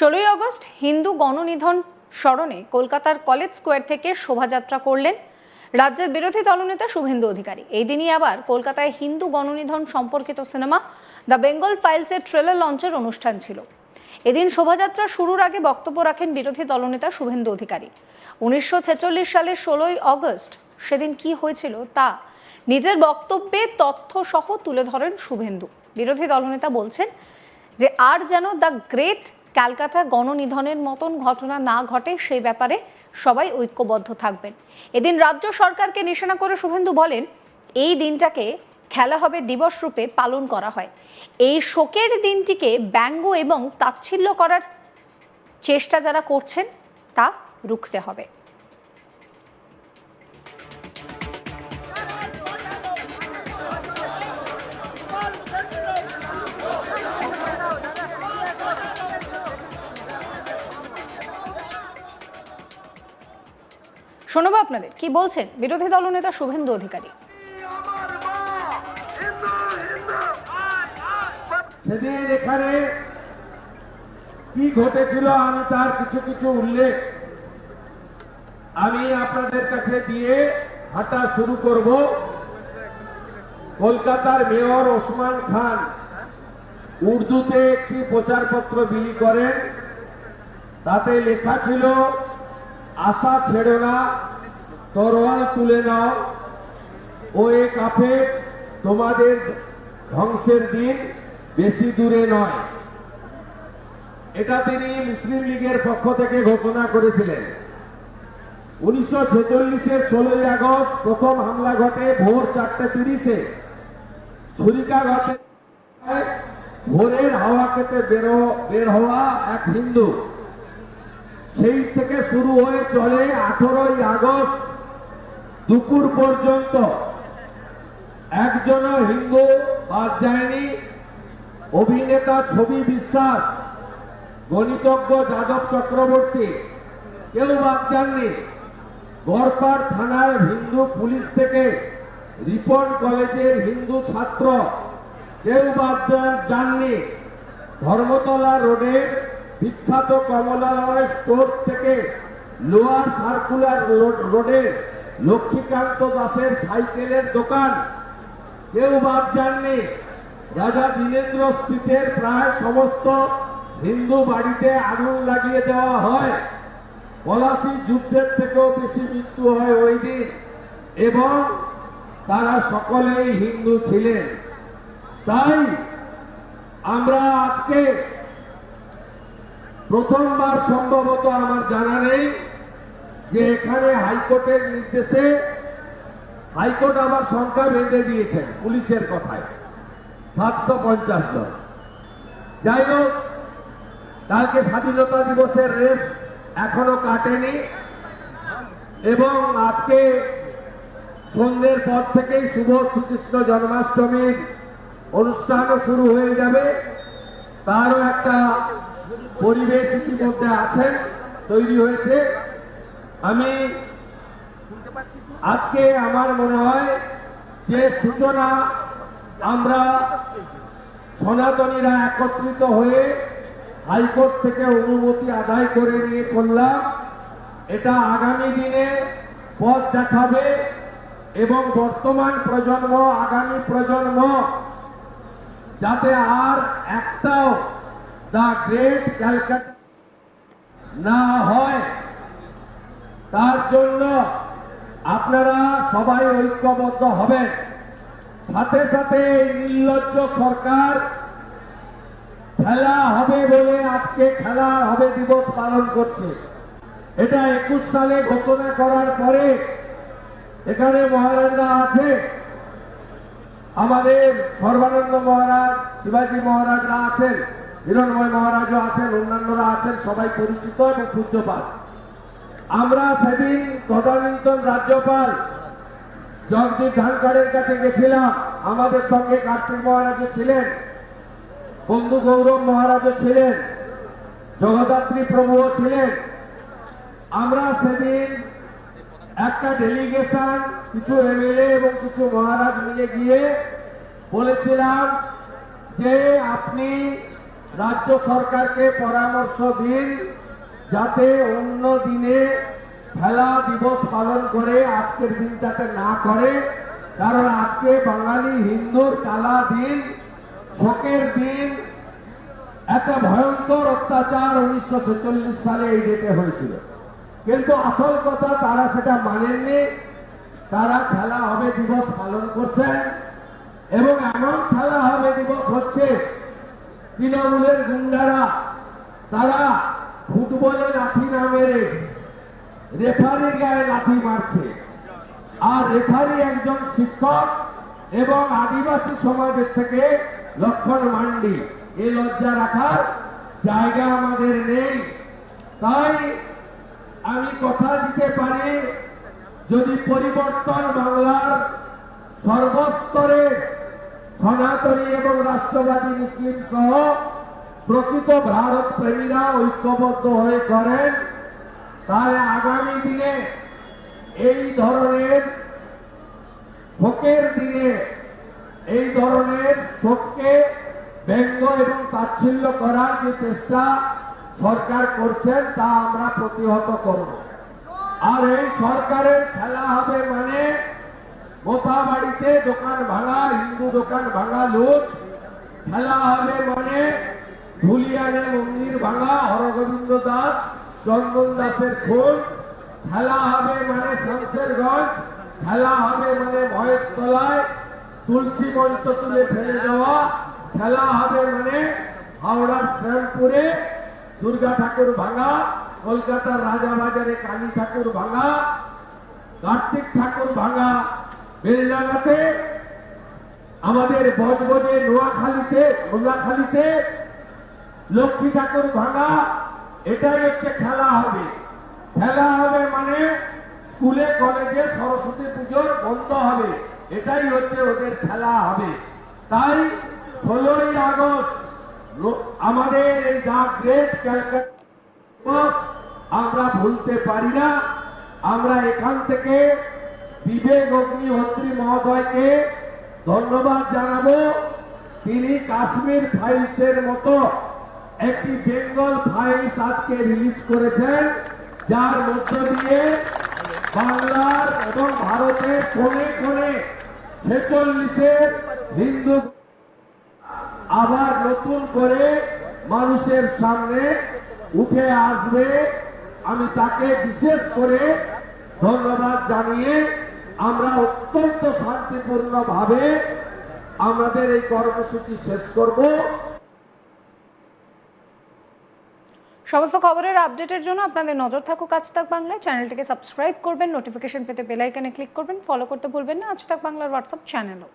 ষোলোই আগস্ট হিন্দু গণনিধন স্মরণে কলকাতার কলেজ স্কোয়ার থেকে শোভাযাত্রা করলেন রাজ্যের বিরোধী দলনেতা শুভেন্দু অধিকারী। এই দিনই আবার কলকাতায় হিন্দু গণনিধন সম্পর্কিত সিনেমা দ্য বেঙ্গল ফাইলসের ট্রেলার লঞ্চের অনুষ্ঠান ছিল। এদিন শোভাযাত্রা শুরুর আগে বক্তব্য রাখেন বিরোধী দলনেতা শুভেন্দু অধিকারী। উনিশশো ছেচল্লিশ সালের ষোলোই আগস্ট সেদিন কি হয়েছিল তা নিজের বক্তব্যে তথ্য সহ তুলে ধরেন শুভেন্দু। বিরোধী দলনেতা বলছেন যে, আর যেন দ্য গ্রেট ক্যালকাটা গণনিধনের মতন ঘটনা না ঘটে সেই ব্যাপারে সবাই ঐক্যবদ্ধ থাকবেন। এদিন রাজ্য সরকারকে নিশানা করে শুভেন্দু বলেন, এই দিনটাকে খেলা হবে দিবস রূপে পালন করা হয়। এই শোকের দিনটিকে ব্যঙ্গ এবং তাচ্ছিল্য করার চেষ্টা যারা করছেন, তা রুখতে হবে। শোনাবো আপনাদের, কি বলছেন? বিরোধী দলনেতা শুভেন্দু অধিকারী। সেদিন এখানে কি ঘটেছিল আমি তার কিছু কিছু উল্লেখ আমি আপনাদের কাছে দিয়ে হাঁটা শুরু করব। কলকাতার মেয়র ওসমান খান উর্দুতে একটি প্রচারপত্র বিলি করেন, তাতে লেখা ছিল আশা ছেড়ো না, তরোয়াল তুলে নাও। ও এ কাফে তোমাদের ধ্বংসের দিন বেশি দূরে নয়। এটা তিনি মুসলিম লীগের পক্ষ থেকে ঘোষণা করেছিলেন। উনিশশো ছেচল্লিশের ষোলোই আগস্ট প্রথম হামলা ঘটে ভোর চারটে তিরিশে। ছুরিকা ঘটে ভোরের হাওয়া খেতে বেরো বের হওয়া এক হিন্দু। সেই থেকে শুরু হয়ে চলে আঠেরোই আগস্ট দুপুর পর্যন্ত। একজনও হিন্দু বাদ যায়নি অভিনেতা ছবি বিশ্বাস, গণিতজ্ঞ যাদব চক্রবর্তী, কেউ বাদ যাননি। গড়পাড় থানার হিন্দু পুলিশ থেকে রিপন কলেজের হিন্দু ছাত্র, কেউ বাদ যান- যাননি। ধর্মতলা রোডের বিখ্যাত কমলালয় স্টোর থেকে লোয়ার সার্কুলার রোডে লক্ষ্মীকান্ত দাসের সাইকেলের দোকান। কেউ বাদ যাননি। রাজা দীনেন্দ্র স্ট্রিটের প্রায় সমস্ত হিন্দু বাড়িতে আগুন লাগিয়ে দেওয়া হয়। পলাশি যুদ্ধের থেকেও বেশি মৃত্যু হয় ওই দিন। এবং তারা সকলেই হিন্দু ছিলেন। তাই আমরা আজকে প্রথমবার সম্ভবত আমার জানা নেই যে এখানে হাইকোর্টের নির্দেশে হাইকোর্ট আবার সংখ্যা বেঁধে দিয়েছেন পুলিশের কথায়। সাতশো পঞ্চাশ জন। যাই হোক, কালকে স্বাধীনতা দিবসের রেস এখনও কাটেনি এবং আজকে সন্ধ্যের পর থেকেই শুভ শ্রীকৃষ্ণ জন্মাষ্টমীর অনুষ্ঠানও শুরু হয়ে যাবে। তারও একটা পরিবেশ ইতিমধ্যে আছেন তৈরি হয়েছে। আমি আজকে আমার মনে হয় যে সূচনা আমরা সনাতনীরা একত্রিত হয়ে হাইকোর্ট থেকে অনুমতি আদায় করে নিয়ে করলাম। এটা আগামী দিনে পথ দেখাবে এবং বর্তমান প্রজন্ম, আগামী প্রজন্ম যাতে আর একটাও দ্য গ্রেট ক্যালকাটা না হয়, তার জন্য আপনারা সবাই ঐক্যবদ্ধ হবেন। সাথে সাথে নির্লজ্জ সরকার খেলা হবে বলে আজকে খেলা হবে দিবস পালন করছে। এটা একুশ সালে ঘোষণা করার পরে এখানে মহারাজরা আছে। আমাদের সর্বানন্দ মহারাজ, শিবাজী মহারাজরা আছেন। হিরণময় মহারাজও আছেন, অন্যান্যরা আছেন, সবাই পরিচিত এবং পূজ্যপাল আমরা সেদিন তদানীন্তন রাজ্যপাল জগদীপ ধানকারের কাছে গেছিলাম। আমাদের সঙ্গে কার্তিক মহারাজও ছিলেন, বন্ধু গৌরব মহারাজও ছিলেন, জগদ্ধাত্রী প্রভুও ছিলেন। আমরা সেদিন একটা ডেলিগেশন কিছু এমএলএ এবং কিছু মহারাজ মিলে গিয়ে বলেছিলাম যে আপনি রাজ্য সরকারকে পরামর্শ দিন যাতে অন্য দিনে খেলা দিবস পালন করে আজকের দিনটাতে না করে। কারণ আজকে বাঙালি হিন্দুর কালা দিন, শোকের দিন। একটা ভয়ঙ্কর অত্যাচার উনিশশো ছেচল্লিশ সালে এই ডেটে হয়েছিল। কিন্তু আসল কথা তারা সেটা মানেননি। তারা খেলা হবে দিবস পালন করছেন এবং এমন খেলা হবে দিবস হচ্ছে তৃণমূলের গুন্ডারা, তারা ফুটবলে লাঠি না মেরে গায়ে লাঠি মারছে। আর রেফারি একজন শিক্ষক এবং আদিবাসী সমাজের থেকে লক্ষণ মান্ডি। এ লজ্জা রাখার জায়গা আমাদের নেই। তাই আমি কথা দিতে পারি, যদি পরিবর্তন বাংলার সনাতনী এবং রাষ্ট্রবাদী মুসলিম সহ প্রকৃত ভারত প্রেমীরা ঐক্যবদ্ধ হয়ে করেন তাহলে আগামী দিনে এই ধরনের শোকের দিনে এই ধরনের শোককে ব্যঙ্গ এবং তাচ্ছিল্য করার যে চেষ্টা সরকার করছেন, তা আমরা প্রতিহত করব। আর এই সরকারের খেলা হবে মানে মোথাবাড়িতে দোকান ভাঙা, হিন্দু দোকান ভাঙা লুট খেলা হবে মানে ধুলিয়ানে মন্দির ভাঙা হরগোবিন্দ দাস, চন্দন দাসের খুন খেলা হবে মানে শামসেরগঞ্জ, খেলা হবে মানে মহেশতলায়, তুলসী মঞ্চ তুলে ফেলে দেওয়া, খেলা হবে মানে হাওড়ার শ্যামপুরে, দুর্গা ঠাকুর ভাঙা, কলকাতার রাজাবাজারে কালী ঠাকুর ভাঙা, কার্তিক ঠাকুর ভাঙা বেলডাঙ্গাতে আমাদের বজবজে নোয়াখালীতে নোয়াখালীতে লক্ষ্মী ঠাকুর ভাঙা, এটাই হচ্ছে খেলা হবে। খেলা হবে মানে স্কুলে, কলেজে সরস্বতী পুজোর বন্ধ হবে। এটাই হচ্ছে ওদের খেলা হবে। তাই ষোলোই আগস্ট আমাদের এই দা গ্রেট ক্যালকাটা আমরা ভুলতে পারি না। আমরা এখান থেকে বিবেক অগ্নিহোত্রী মহোদয়কে ধন্যবাদ জানাব। তিনি কাশ্মীর ফাইলসের মতো একটি বেঙ্গল ফাইলস আজকে রিলিজ করেছেন, যার মধ্য দিয়ে বাংলার এবং ভারতের কোণে কোণে ছেচল্লিশের হিন্দু আবার নতুন করে মানুষের সামনে উঠে আসবে। আমি তাকে বিশেষ করে ধন্যবাদ জানিয়ে আমরা অত্যন্ত শান্তিপূর্ণ ভাবে আমাদের এই কর্মসূচি শেষ করব। সমস্ত খবরের আপডেটের জন্য আপনাদের নজর থাকুক কাজ তাক বাংলায়। চ্যানেলটিকে সাবস্ক্রাইব করবেন, নোটিফিকেশন পেতে বেল আইকনে ক্লিক করবেন, ফলো করতে ভুলবেন না। আজ তাক বাংলার হোয়াটসঅ্যাপ চ্যানেলও।